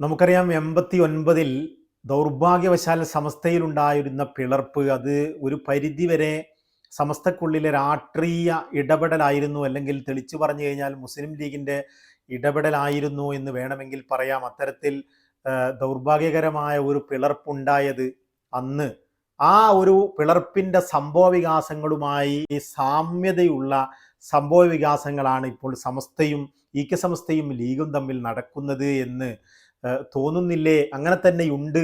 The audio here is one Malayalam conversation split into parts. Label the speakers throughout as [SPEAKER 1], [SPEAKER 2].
[SPEAKER 1] നമുക്കറിയാം എൺപത്തി ഒൻപതിൽ ദൗർഭാഗ്യവശാൽ സമസ്തയിലുണ്ടായിരുന്ന പിളർപ്പ് അത് ഒരു പരിധിവരെ സമസ്തക്കുള്ളിലെ രാഷ്ട്രീയ ഇടപെടലായിരുന്നു അല്ലെങ്കിൽ തെളിച്ചു പറഞ്ഞു കഴിഞ്ഞാൽ മുസ്ലിം ലീഗിന്റെ ഇടപെടലായിരുന്നു എന്ന് വേണമെങ്കിൽ പറയാം. അത്തരത്തിൽ ദൗർഭാഗ്യകരമായ ഒരു പിളർപ്പുണ്ടായത് അന്ന്. ആ ഒരു പിളർപ്പിന്റെ സംഭവവികാസങ്ങളുമായി സാമ്യതയുള്ള സംഭവ വികാസങ്ങളാണ് ഇപ്പോൾ സമസ്തയും ഈ കെ സമസ്തയും ലീഗും തമ്മിൽ നടക്കുന്നത് എന്ന് തോന്നുന്നില്ലേ? അങ്ങനെ തന്നെയുണ്ട്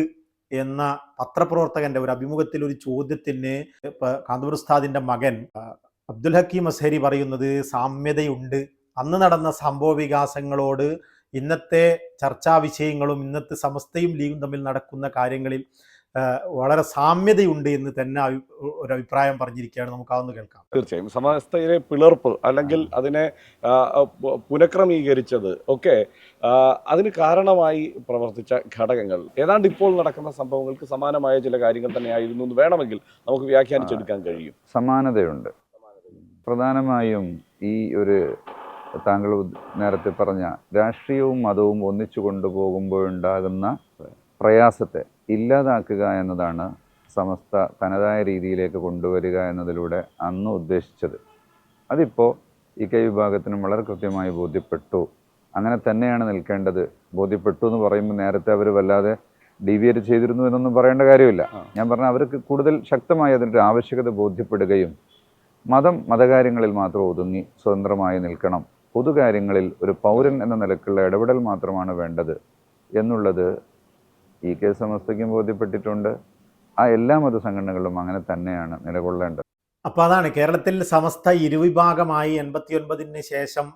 [SPEAKER 1] എന്ന പത്രപ്രവർത്തകന്റെ ഒരു അഭിമുഖത്തിൽ ഒരു ചോദ്യത്തിന് ഇപ്പൊ കാന്തപുർ ഉസ്താദിന്റെ മകൻ അബ്ദുൽ ഹക്കീം അസ്ഹരി പറയുന്നത് സാമ്യതയുണ്ട്. അന്ന് നടന്ന സംഭവ വികാസങ്ങളോട് ഇന്നത്തെ ചർച്ചാ വിഷയങ്ങളും ഇന്നത്തെ സമസ്തയും ലീഗും തമ്മിൽ നടക്കുന്ന കാര്യങ്ങളിൽ വളരെ സാമ്യതയുണ്ട് എന്ന് തന്നെ ഒരു അഭിപ്രായം പറഞ്ഞിരിക്കുകയാണ്. നമുക്ക് അതൊന്ന് കേൾക്കാം.
[SPEAKER 2] തീർച്ചയായും. സമസ്തയിലെ പിളർപ്പ് അല്ലെങ്കിൽ അതിനെ പുനഃക്രമീകരിച്ചത് ഒക്കെ അതിന് കാരണമായി പ്രവർത്തിച്ച ഘടകങ്ങൾ. ഏതാണ്ട് ഇപ്പോൾ നടക്കുന്ന സംഭവങ്ങൾക്ക് സമാനമായ ചില കാര്യങ്ങൾ തന്നെയായിരുന്നു എന്ന് വേണമെങ്കിൽ നമുക്ക് വ്യാഖ്യാനിച്ചെടുക്കാൻ കഴിയും.
[SPEAKER 3] സമാനതയുണ്ട്. പ്രധാനമായും ഈ ഒരു താങ്കൾ നേരത്തെ പറഞ്ഞ രാഷ്ട്രീയവും മതവും ഒന്നിച്ചു കൊണ്ടുപോകുമ്പോഴുണ്ടാകുന്ന പ്രയാസത്തെ ഇല്ലാതാക്കുക എന്നതാണ് സമസ്ത തനതായ രീതിയിലേക്ക് കൊണ്ടുവരിക എന്നതിലൂടെ അന്ന് ഉദ്ദേശിച്ചത്. അതിപ്പോൾ ഈ കൈ വിഭാഗത്തിനും വളരെ കൃത്യമായി ബോധ്യപ്പെട്ടു. അങ്ങനെ തന്നെയാണ് നിൽക്കേണ്ടത്. ബോധ്യപ്പെട്ടു എന്ന് പറയുമ്പോൾ നേരത്തെ അവർ വല്ലാതെ ഡീവിയേറ്റ് ചെയ്തിരുന്നു എന്നൊന്നും പറയേണ്ട കാര്യമില്ല. ഞാൻ പറഞ്ഞ അവർക്ക് കൂടുതൽ ശക്തമായി അതിന്റെ ആവശ്യകത ബോധ്യപ്പെടുകയും മതം മതകാര്യങ്ങളിൽ മാത്രം ഒതുങ്ങി സ്വതന്ത്രമായി നിൽക്കണം. പൊതുകാര്യങ്ങളിൽ ഒരു പൗരൻ എന്ന നിലക്കുള്ള ഇടപെടൽ മാത്രമാണ് വേണ്ടത്. എന്നുള്ളത് ഈ കെ സമസ്തയ്ക്കും ബോധ്യപ്പെട്ടിട്ടുണ്ട്. ആ എല്ലാ മതസംഘടനകളും അങ്ങനെ തന്നെയാണ് നിലകൊള്ളേണ്ടത്.
[SPEAKER 1] അപ്പൊ അതാണ് കേരളത്തിൽ സമസ്ത ഇരുവിഭാഗമായി എൺപത്തി ഒൻപതിന് ശേഷം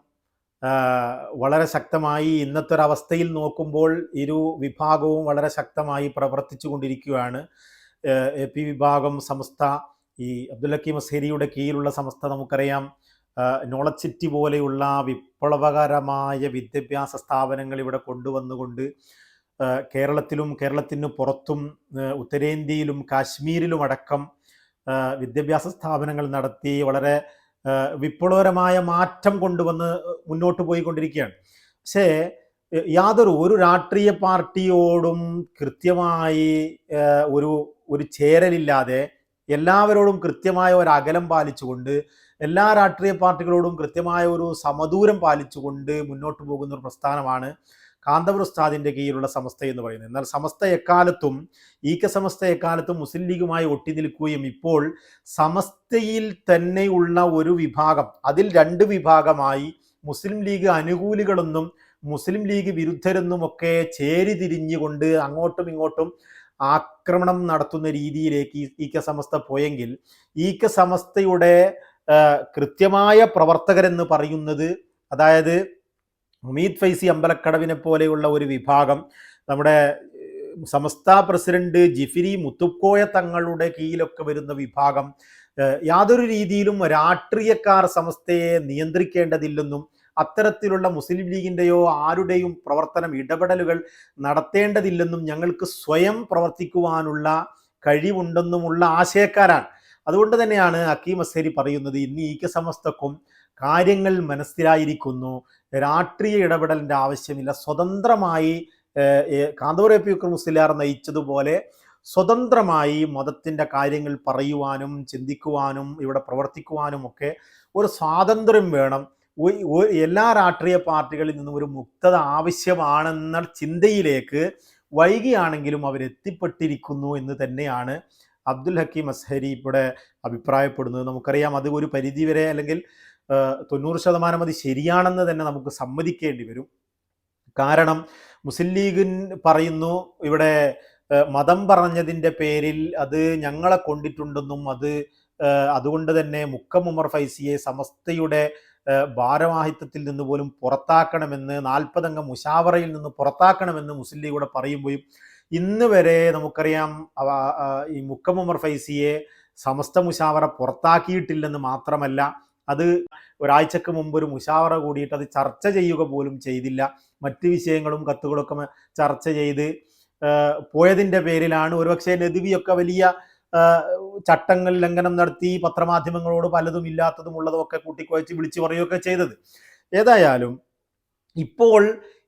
[SPEAKER 1] വളരെ ശക്തമായി ഇന്നത്തെ അവസ്ഥയിൽ നോക്കുമ്പോൾ ഇരു വിഭാഗവും വളരെ ശക്തമായി പ്രവർത്തിച്ചു കൊണ്ടിരിക്കുകയാണ് എ പി വിഭാഗം സമസ്ത ഈ അബ്ദുൽ ഹക്കീം അസ്ഹരിയുടെ കീഴിലുള്ള സമസ്ത നമുക്കറിയാം. നോളജ് സിറ്റി പോലെയുള്ള വിപ്ലവകരമായ വിദ്യാഭ്യാസ സ്ഥാപനങ്ങൾ ഇവിടെ കൊണ്ടുവന്നുകൊണ്ട് കേരളത്തിലും കേരളത്തിന് പുറത്തും ഉത്തരേന്ത്യയിലും കാശ്മീരിലും അടക്കം വിദ്യാഭ്യാസ സ്ഥാപനങ്ങൾ നടത്തി വളരെ വിപ്ലവകരമായ മാറ്റം കൊണ്ടുവന്ന് മുന്നോട്ട് പോയിക്കൊണ്ടിരിക്കുകയാണ്. പക്ഷേ യാതൊരു ഒരു രാഷ്ട്രീയ പാർട്ടിയോടും കൃത്യമായി ഒരു ഒരു ചേരലില്ലാതെ എല്ലാവരോടും കൃത്യമായ ഒരു അകലം പാലിച്ചുകൊണ്ട് എല്ലാ രാഷ്ട്രീയ പാർട്ടികളോടും കൃത്യമായ ഒരു സമദൂരം പാലിച്ചുകൊണ്ട് മുന്നോട്ട് പോകുന്ന ഒരു പ്രസ്ഥാനമാണ് കാന്തപുര ഉസ്താദിന്റെ കീഴിലുള്ള സമസ്ത എന്ന് പറയുന്നത്. എന്നാൽ സമസ്ത എക്കാലത്തും ഈ കെ സമസ്ത എക്കാലത്തും മുസ്ലിം ലീഗുമായി ഒട്ടി നിൽക്കുകയും ഇപ്പോൾ സമസ്തയിൽ തന്നെയുള്ള ഒരു വിഭാഗം അതിൽ രണ്ട് വിഭാഗമായി മുസ്ലിം ലീഗ് അനുകൂലികളെന്നും മുസ്ലിം ലീഗ് വിരുദ്ധരെന്നുമൊക്കെ ചേരി തിരിഞ്ഞുകൊണ്ട് അങ്ങോട്ടും ഇങ്ങോട്ടും ആക്രമണം നടത്തുന്ന രീതിയിലേക്ക് ഈ- കെ സമസ്ത പോയെങ്കിൽ ഈ കെ സമസ്തയുടെ കൃത്യമായ പ്രവർത്തകരെന്ന് പറയുന്നത് അതായത് മുമീദ് ഫൈസി അമ്പലക്കടവിനെ പോലെയുള്ള ഒരു വിഭാഗം നമ്മുടെ സമസ്ത പ്രസിഡന്റ് ജിഫിരി മുത്തുക്കോയ തങ്ങളുടെ കീഴിലൊക്കെ വരുന്ന വിഭാഗം യാതൊരു രീതിയിലും രാഷ്ട്രീയക്കാർ സമസ്തയെ നിയന്ത്രിക്കേണ്ടതില്ലെന്നും അത്തരത്തിലുള്ള മുസ്ലിം ലീഗിന്റെയോ ആരുടെയും പ്രവർത്തനം ഇടപെടലുകൾ നടത്തേണ്ടതില്ലെന്നും ഞങ്ങൾക്ക് സ്വയം പ്രവർത്തിക്കുവാനുള്ള കഴിവുണ്ടെന്നുമുള്ള ആശയക്കാരാണ്. അതുകൊണ്ട് തന്നെയാണ് അക്കീം അസേരി പറയുന്നത് ഇന്ന് ഈ സമസ്തക്കും കാര്യങ്ങൾ മനസ്സിലായിരിക്കുന്നു. രാഷ്ട്രീയ ഇടപെടലിന്റെ ആവശ്യമില്ല. സ്വതന്ത്രമായി കാന്തപുര പി വിക്രമസിലാർ നയിച്ചതുപോലെ സ്വതന്ത്രമായി മതത്തിന്റെ കാര്യങ്ങൾ പറയുവാനും ചിന്തിക്കുവാനും ഇവിടെ പ്രവർത്തിക്കുവാനും ഒക്കെ ഒരു സ്വാതന്ത്ര്യം വേണം. എല്ലാ രാഷ്ട്രീയ പാർട്ടികളിൽ നിന്നും ഒരു മുക്തത ആവശ്യമാണെന്ന ചിന്തയിലേക്ക് വൈകിയാണെങ്കിലും അവരെത്തിപ്പെട്ടിരിക്കുന്നു എന്ന് തന്നെയാണ് അബ്ദുൽ ഹക്കീം അസ്ഹരി ഇവിടെ അഭിപ്രായപ്പെടുന്നത്. നമുക്കറിയാം അത് ഒരു പരിധിവരെ അല്ലെങ്കിൽ തൊണ്ണൂറ് ശതമാനം അത് ശരിയാണെന്ന് തന്നെ നമുക്ക് സമ്മതിക്കേണ്ടി വരും. കാരണം മുസ്ലിം ലീഗിൻ പറയുന്നു ഇവിടെ മതം പറഞ്ഞതിന്റെ പേരിൽ അത് ഞങ്ങളെ കൊണ്ടിട്ടുണ്ടെന്നും അത് അതുകൊണ്ട് തന്നെ മുക്കം ഉമർ ഫൈസിയെ സമസ്തയുടെ ഭാരവാഹിത്വത്തിൽ നിന്ന് പോലും പുറത്താക്കണമെന്ന് നാൽപ്പതംഗ മുഷാവറയിൽ നിന്ന് പുറത്താക്കണമെന്ന് മുസ്ലിം ലീഗ് ഇവിടെ പറയുമ്പോഴും ഇന്ന് വരെ നമുക്കറിയാം ഈ മുക്കം ഉമർ ഫൈസിയെ സമസ്ത മുഷാവറ പുറത്താക്കിയിട്ടില്ലെന്ന് മാത്രമല്ല അത് ഒരാഴ്ചക്ക് മുമ്പ് ഒരു മുഷാവറ കൂടിയിട്ട് അത് ചർച്ച ചെയ്യുക പോലും ചെയ്തില്ല. മറ്റ് വിഷയങ്ങളും കത്തുകളൊക്കെ ചർച്ച ചെയ്ത് പോയതിന്റെ പേരിലാണ്. ഒരുപക്ഷെ നദുവിയൊക്കെ വലിയ ചട്ടങ്ങൾ ലംഘനം നടത്തി പത്രമാധ്യമങ്ങളോട് പലതും ഇല്ലാത്തതും ഉള്ളതും ഒക്കെ കൂട്ടിക്കുഴച്ച് വിളിച്ചു പറയുകയൊക്കെ ചെയ്തത്. ഏതായാലും ഇപ്പോൾ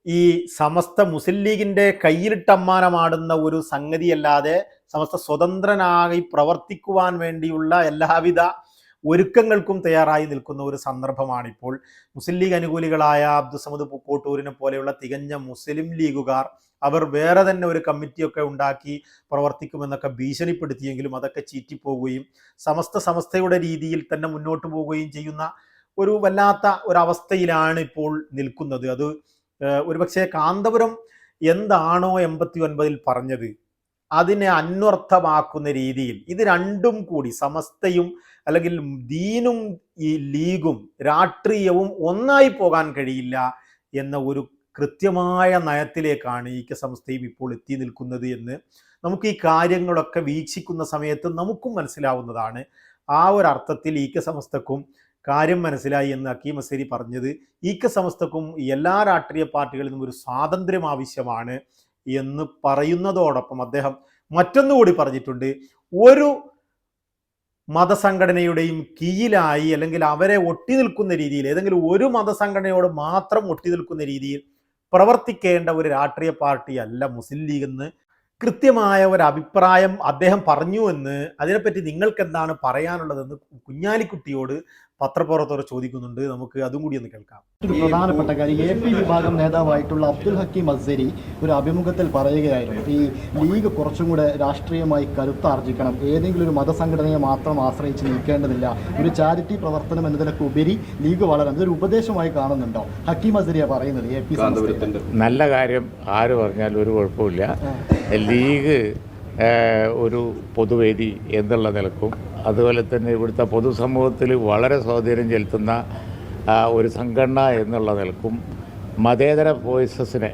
[SPEAKER 1] ഈ സമസ്ത മുസ്ലിം ലീഗിന്റെ കയ്യിലിട്ടമ്മാനമാടുന്ന ഒരു സംഗതിയല്ലാതെ സമസ്ത സ്വതന്ത്രനായി പ്രവർത്തിക്കുവാൻ വേണ്ടിയുള്ള എല്ലാവിധ ഒരുക്കങ്ങൾക്കും തയ്യാറായി നിൽക്കുന്ന ഒരു സന്ദർഭമാണിപ്പോൾ. മുസ്ലിം ലീഗ് അനുകൂലികളായ അബ്ദുസമദ് പൂക്കോട്ടൂരിനെ പോലെയുള്ള തികഞ്ഞ മുസ്ലിം ലീഗുകാർ അവർ വേറെ തന്നെ ഒരു കമ്മിറ്റിയൊക്കെ ഉണ്ടാക്കി പ്രവർത്തിക്കുമെന്നൊക്കെ ഭീഷണിപ്പെടുത്തിയെങ്കിലും അതൊക്കെ ചീറ്റിപ്പോവുകയും സമസ്ത സമസ്തയുടെ രീതിയിൽ തന്നെ മുന്നോട്ട് പോവുകയും ചെയ്യുന്ന ഒരു വല്ലാത്ത ഒരവസ്ഥയിലാണ് ഇപ്പോൾ നിൽക്കുന്നത്. അത് ഒരുപക്ഷെ കാന്തപുരം എന്താണോ എൺപത്തി ഒൻപതിൽ പറഞ്ഞത് അതിനെ അന്വർത്ഥമാക്കുന്ന രീതിയിൽ ഇത് രണ്ടും കൂടി സമസ്തയും അല്ലെങ്കിൽ ദീനും ഈ ലീഗും രാഷ്ട്രീയവും ഒന്നായി പോകാൻ കഴിയില്ല എന്ന ഒരു കൃത്യമായ നയത്തിലേക്കാണ് ഈ സംസ്ഥയും ഇപ്പോൾ എത്തി നിൽക്കുന്നത് എന്ന് നമുക്ക് ഈ കാര്യങ്ങളൊക്കെ വീക്ഷിക്കുന്ന സമയത്ത് നമുക്കും മനസ്സിലാവുന്നതാണ്. ആ ഒരു അർത്ഥത്തിൽ ഈ സംസ്ഥക്കും കാര്യം മനസ്സിലായി എന്ന് അക്കീം അസേരി പറഞ്ഞത് ഈ സംസ്ഥക്കും എല്ലാ രാഷ്ട്രീയ പാർട്ടികളിൽ നിന്നും ഒരു സ്വാതന്ത്ര്യം ആവശ്യമാണ് എന്ന് പറയുന്നതോടൊപ്പം അദ്ദേഹം മറ്റൊന്നുകൂടി പറഞ്ഞിട്ടുണ്ട്. ഒരു മതസംഘടനയുടെയും കീഴിലായി അല്ലെങ്കിൽ അവരെ ഒട്ടി നിൽക്കുന്ന രീതിയിൽ ഏതെങ്കിലും ഒരു മതസംഘടനയോട് മാത്രം ഒട്ടി നിൽക്കുന്ന രീതിയിൽ പ്രവർത്തിക്കേണ്ട ഒരു രാഷ്ട്രീയ പാർട്ടി അല്ല മുസ്ലിം ലീഗ് എന്ന് കൃത്യമായ ഒരു അഭിപ്രായം അദ്ദേഹം പറഞ്ഞു എന്ന് അതിനെപ്പറ്റി നിങ്ങൾക്ക് എന്താണ് പറയാനുള്ളതെന്ന് കുഞ്ഞാലിക്കുട്ടിയോട് പത്രപ്രവർത്തകർ ചോദിക്കുന്നുണ്ട്. നമുക്ക് അതും കൂടി ഒന്ന് കേൾക്കാം.
[SPEAKER 4] ഒരു പ്രധാനപ്പെട്ട കാര്യം എ പി വിഭാഗം നേതാവായിട്ടുള്ള അബ്ദുൽ ഹക്കീം അസരി ഒരു അഭിമുഖത്തിൽ പറയുകയായിരുന്നു. ഈ ലീഗ് കുറച്ചും കൂടെ രാഷ്ട്രീയമായി കരുത്താർജിക്കണം ഏതെങ്കിലും ഒരു മതസംഘടനയെ മാത്രം ആശ്രയിച്ച് നിൽക്കേണ്ടതില്ല. ഒരു ചാരിറ്റി പ്രവർത്തനം എന്നതിനൊക്കെ ഉപരി ലീഗ് വളരണം. ഇതൊരു ഉപദേശമായി കാണുന്നുണ്ടോ? ഹക്കീം അസരിയ പറയുന്നത് എ പി
[SPEAKER 5] നല്ല കാര്യം ആര് പറഞ്ഞാലും ഒരു കുഴപ്പമില്ല. ലീഗ് ഒരു പൊതുവേദി എന്നുള്ള നിലക്കും അതുപോലെ തന്നെ ഇവിടുത്തെ പൊതുസമൂഹത്തിൽ വളരെ സ്വാധീനം ചെലുത്തുന്ന ഒരു സംഘടന എന്നുള്ള നിലക്കും മതേതര വോയിസസിനെ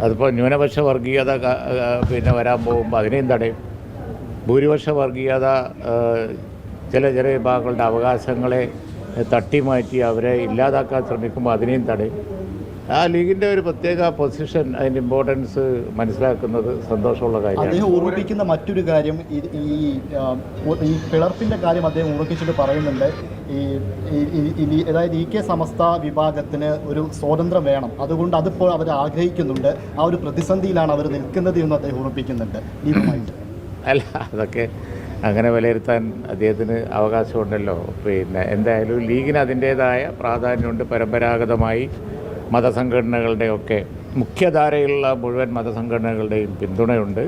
[SPEAKER 5] അതിപ്പോൾ ന്യൂനപക്ഷ വർഗീയത പിന്നെ വരാൻ പോകുമ്പോൾ അതിനെയും തടയും ഭൂരിപക്ഷ വർഗീയത ചില ചില വിഭാഗങ്ങളുടെ അവകാശങ്ങളെ തട്ടിമാറ്റി അവരെ ഇല്ലാതാക്കാൻ ശ്രമിക്കുമ്പോൾ അതിനെയും തടയും ആ ലീഗിന്റെ ഒരു പ്രത്യേക പൊസിഷൻ അതിന്റെ ഇമ്പോർട്ടൻസ് മനസ്സിലാക്കുന്നത് സന്തോഷമുള്ള കാര്യമാണ്.
[SPEAKER 4] അദ്ദേഹം ഓർമ്മിപ്പിക്കുന്ന മറ്റൊരു കാര്യം ഈ- ഈ പിളർപ്പിന്റെ കാര്യം അദ്ദേഹം ഓർമ്മിപ്പിച്ചിട്ട് പറയുന്നുണ്ട്. ഈ- അതായത് ഇ കെ സമസ്ത വിഭാഗത്തിന് ഒരു സ്വാതന്ത്ര്യം വേണം. അതുകൊണ്ട് അതിപ്പോൾ അവർ ആഗ്രഹിക്കുന്നുണ്ട്. ആ ഒരു പ്രതിസന്ധിയിലാണ് അവർ നിൽക്കുന്നത് എന്ന് അദ്ദേഹം ഓർമ്മിപ്പിക്കുന്നുണ്ട്
[SPEAKER 5] അല്ല അതൊക്കെ അങ്ങനെ വിലയിരുത്താൻ അദ്ദേഹത്തിന് അവകാശമുണ്ടല്ലോ. പിന്നെ എന്തായാലും ലീഗിന് അതിന്റേതായ പ്രാധാന്യമുണ്ട്. പരമ്പരാഗതമായി മതസംഘടനകളുടെയൊക്കെ മുഖ്യധാരയിലുള്ള മുഴുവൻ മതസംഘടനകളുടെയും പിന്തുണയുണ്ട്.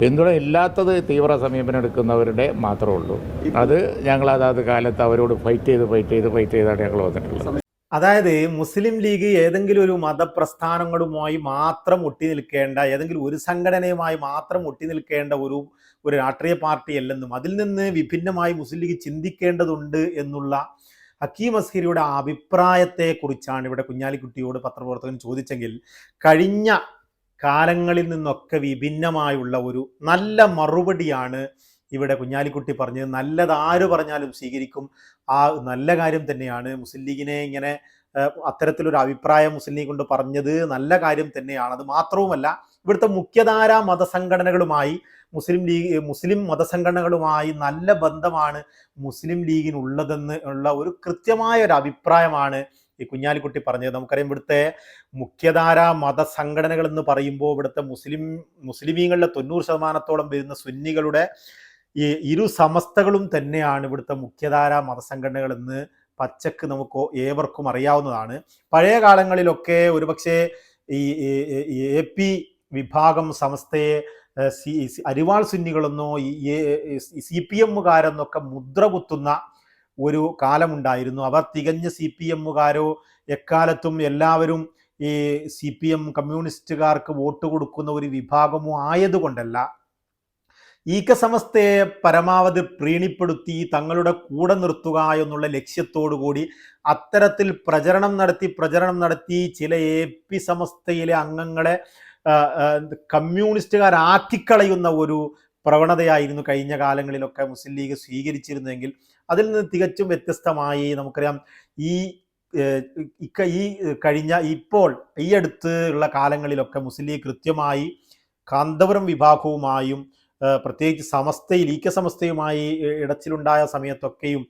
[SPEAKER 5] പിന്തുണ ഇല്ലാത്തത് തീവ്ര സമീപനം എടുക്കുന്നവരുടെ മാത്രമേ ഉള്ളൂ അത് ഞങ്ങൾ അതാത് കാലത്ത് അവരോട് ഫൈറ്റ് ചെയ്ത് ഫൈറ്റ് ചെയ്ത് ഫൈറ്റ് ചെയ്താണ് ഞങ്ങൾ വന്നിട്ടുള്ളത്.
[SPEAKER 1] അതായത് മുസ്ലിം ലീഗ് ഏതെങ്കിലും ഒരു മതപ്രസ്ഥാനങ്ങളുമായി മാത്രം ഒട്ടി നിൽക്കേണ്ട ഏതെങ്കിലും ഒരു സംഘടനയുമായി മാത്രം ഒട്ടി നിൽക്കേണ്ട ഒരു ഒരു രാഷ്ട്രീയ പാർട്ടി അല്ലെന്നും അതിൽ നിന്ന് വിഭിന്നമായി മുസ്ലിം ലീഗ് ചിന്തിക്കേണ്ടതുണ്ട് എന്നുള്ള ഹക്കീം അസ്ഹരിയുടെ അഭിപ്രായത്തെക്കുറിച്ചാണ് ഇവിടെ കുഞ്ഞാലിക്കുട്ടിയോട് പത്രപ്രവർത്തകൻ ചോദിച്ചെങ്കിൽ കഴിഞ്ഞ കാലങ്ങളിൽ നിന്നൊക്കെ വിഭിന്നമായുള്ള ഒരു നല്ല മറുപടിയാണ് ഇവിടെ കുഞ്ഞാലിക്കുട്ടി പറഞ്ഞത്. നല്ലത് ആര് പറഞ്ഞാലും സ്വീകരിക്കും. ആ നല്ല കാര്യം തന്നെയാണ്. മുസ്ലിം ലീഗിനെ ഇങ്ങനെ അത്തരത്തിലൊരു അഭിപ്രായം മുസ്ലിം ലീഗ് കൊണ്ട് പറഞ്ഞത് നല്ല കാര്യം തന്നെയാണ്. അത് മാത്രവുമല്ല ഇവിടുത്തെ മുഖ്യധാര മതസംഘടനകളുമായി മുസ്ലിം ലീഗ് മുസ്ലിം മതസംഘടനകളുമായി നല്ല ബന്ധമാണ് മുസ്ലിം ലീഗിനുള്ളതെന്ന് ഉള്ള ഒരു കൃത്യമായ ഒരു അഭിപ്രായമാണ് ഈ കുഞ്ഞാലിക്കുട്ടി പറഞ്ഞത്. നമുക്കറിയാം ഇവിടുത്തെ മുഖ്യധാര മതസംഘടനകൾ എന്ന് പറയുമ്പോൾ ഇവിടുത്തെ മുസ്ലിം മുസ്ലിമീങ്ങളുടെ തൊണ്ണൂറ് ശതമാനത്തോളം വരുന്ന സുന്നികളുടെ ഈ ഇരു സമസ്തകളും തന്നെയാണ് ഇവിടുത്തെ മുഖ്യധാര മതസംഘടനകൾ എന്ന് പച്ചക്ക് നമുക്ക് ഏവർക്കും അറിയാവുന്നതാണ്. പഴയ കാലങ്ങളിലൊക്കെ ഒരുപക്ഷെ ഈ എ പി വിഭാഗം സംസ്ഥയെ അരിവാൾ സുന്നികളെന്നോ സി പി എമ്മുകാരെന്നൊക്കെ മുദ്ര കുത്തുന്ന ഒരു കാലമുണ്ടായിരുന്നു. അവർ തികഞ്ഞ സി പി എമ്മുകാരോ എക്കാലത്തും എല്ലാവരും ഈ സി പി എം കമ്മ്യൂണിസ്റ്റുകാർക്ക് വോട്ട് കൊടുക്കുന്ന ഒരു വിഭാഗമോ ആയതുകൊണ്ടല്ല. ഈക്ക സമസ്തയെ പരമാവധി പ്രീണിപ്പെടുത്തി തങ്ങളുടെ കൂടെ നിർത്തുക എന്നുള്ള ലക്ഷ്യത്തോടു കൂടി അത്തരത്തിൽ പ്രചരണം നടത്തി പ്രചരണം നടത്തി ചില എ പി സമസ്തയിലെ അംഗങ്ങളെ ആ, ആക്കിക്കളയുന്ന ഒരു പ്രവണതയായിരുന്നു കഴിഞ്ഞ കാലങ്ങളിലൊക്കെ മുസ്ലിം ലീഗ് സ്വീകരിച്ചിരുന്നെങ്കിൽ അതിൽ നിന്ന് തികച്ചും വ്യത്യസ്തമായി നമുക്കറിയാം ഈ ഈ കഴിഞ്ഞ ഇപ്പോൾ ഈ അടുത്ത് ഉള്ള കാലങ്ങളിലൊക്കെ മുസ്ലിം ലീഗ് കൃത്യമായി കാന്തപുരം വിഭാഗവുമായും പ്രത്യേകിച്ച് സമസ്തയിൽ ഈക്ക സമസ്തയുമായി ഇടച്ചിലുണ്ടായ സമയത്തൊക്കെയും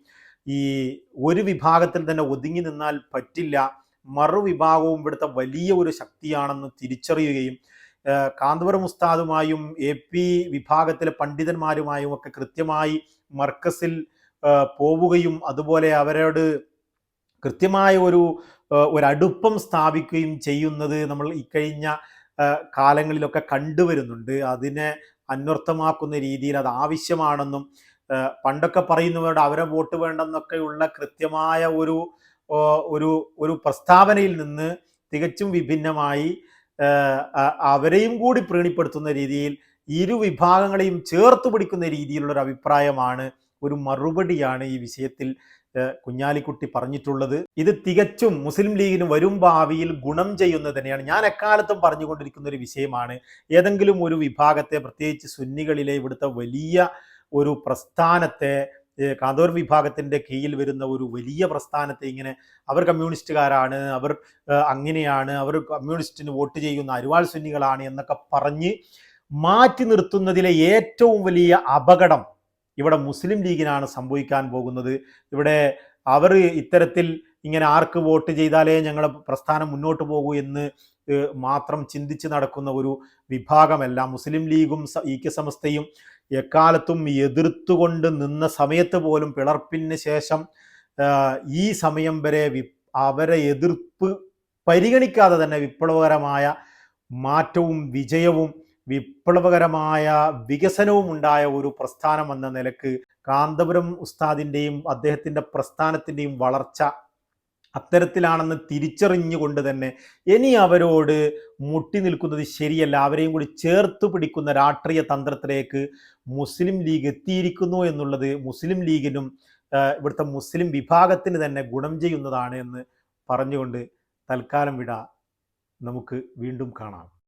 [SPEAKER 1] ഈ ഒരു വിഭാഗത്തിൽ തന്നെ ഒതുങ്ങി നിന്നാൽ പറ്റില്ല. മറുവിഭാഗവും ഇവിടുത്തെ വലിയ ഒരു ശക്തിയാണെന്ന് തിരിച്ചറിയുകയും കാന്തപുരം ഉസ്താദുമായും എ പി വിഭാഗത്തിലെ പണ്ഡിതന്മാരുമായും ഒക്കെ കൃത്യമായി മർക്കസിൽ പോവുകയും അതുപോലെ അവരോട് കൃത്യമായ ഒരു ഒരടുപ്പം സ്ഥാപിക്കുകയും ചെയ്യുന്നത് നമ്മൾ ഇക്കഴിഞ്ഞ കാലങ്ങളിലൊക്കെ കണ്ടുവരുന്നുണ്ട്. അതിനെ അന്വർത്ഥമാക്കുന്ന രീതിയിൽ അത് ആവശ്യമാണെന്നും പണ്ടൊക്കെ പറയുന്നവരോട് അവരെ വോട്ട് വേണ്ടെന്നൊക്കെയുള്ള കൃത്യമായ ഒരു ഒരു ഒരു പ്രസ്താവനയിൽ നിന്ന് തികച്ചും വിഭിന്നമായി അവരെയും കൂടി പ്രീണിപ്പെടുത്തുന്ന രീതിയിൽ ഇരു വിഭാഗങ്ങളെയും ചേർത്ത് പിടിക്കുന്ന രീതിയിലുള്ള ഒരു അഭിപ്രായമാണ് ഒരു മറുപടിയാണ് ഈ വിഷയത്തിൽ കുഞ്ഞാലിക്കുട്ടി പറഞ്ഞിട്ടുള്ളത്. ഇത് തികച്ചും മുസ്ലിം ലീഗിന് വരും ഭാവിയിൽ ഗുണം ചെയ്യുന്നത് തന്നെയാണ്. ഞാൻ എക്കാലത്തും പറഞ്ഞുകൊണ്ടിരിക്കുന്ന ഒരു വിഷയമാണ്. ഏതെങ്കിലും ഒരു വിഭാഗത്തെ പ്രത്യേകിച്ച് സുന്നികളിലെ ഇവിടുത്തെ വലിയ ഒരു പ്രസ്ഥാനത്തെ ഏഹ് കാന്തോർ വിഭാഗത്തിന്റെ കീഴിൽ വരുന്ന ഒരു വലിയ പ്രസ്ഥാനത്തെ ഇങ്ങനെ അവർ കമ്മ്യൂണിസ്റ്റുകാരാണ് അവർ അങ്ങനെയാണ് അവർ കമ്മ്യൂണിസ്റ്റിന് വോട്ട് ചെയ്യുന്ന അരുവാൾ സുന്നികളാണ് എന്നൊക്കെ പറഞ്ഞ് മാറ്റി നിർത്തുന്നതിലെ ഏറ്റവും വലിയ അപകടം ഇവിടെ മുസ്ലിം ലീഗിനാണ് സംഭവിക്കാൻ പോകുന്നത്. ഇവിടെ അവർ ഇത്തരത്തിൽ ഇങ്ങനെ ആർക്ക് വോട്ട് ചെയ്താലേ ഞങ്ങളുടെ പ്രസ്ഥാനം മുന്നോട്ട് പോകൂ എന്ന് മാത്രം ചിന്തിച്ച് നടക്കുന്ന ഒരു വിഭാഗമല്ല. മുസ്ലിം ലീഗും സ- ഐക്യസമസ്തയും എക്കാലത്തും എതിർത്തുകൊണ്ട് നിന്ന സമയത്ത് പോലും പിളർപ്പിന് ശേഷം ഈ സമയം വരെ വി അവരെ എതിർപ്പ് പരിഗണിക്കാതെ തന്നെ വിപ്ലവകരമായ മാറ്റവും വിജയവും വിപ്ലവകരമായ വികസനവും ഉണ്ടായ ഒരു പ്രസ്ഥാനം എന്ന നിലയ്ക്ക് കാന്തപുരം ഉസ്താദിന്റെയും അദ്ദേഹത്തിന്റെ പ്രസ്ഥാനത്തിന്റെയും വളർച്ച അത്തരത്തിലാണെന്ന് തിരിച്ചറിഞ്ഞുകൊണ്ട് തന്നെ ഇനി അവരോട് മുട്ടി നിൽക്കുന്നത് ശരിയല്ല. അവരെയും കൂടി ചേർത്ത് പിടിക്കുന്ന രാഷ്ട്രീയ തന്ത്രത്തിലേക്ക് മുസ്ലിം ലീഗ് എത്തിയിരിക്കുന്നു എന്നുള്ളത് മുസ്ലിം ലീഗിനും ഇവിടുത്തെ മുസ്ലിം വിഭാഗത്തിന് തന്നെ ഗുണം ചെയ്യുന്നതാണ് എന്ന് പറഞ്ഞുകൊണ്ട് തൽക്കാലം വിട. നമുക്ക് വീണ്ടും കാണാം.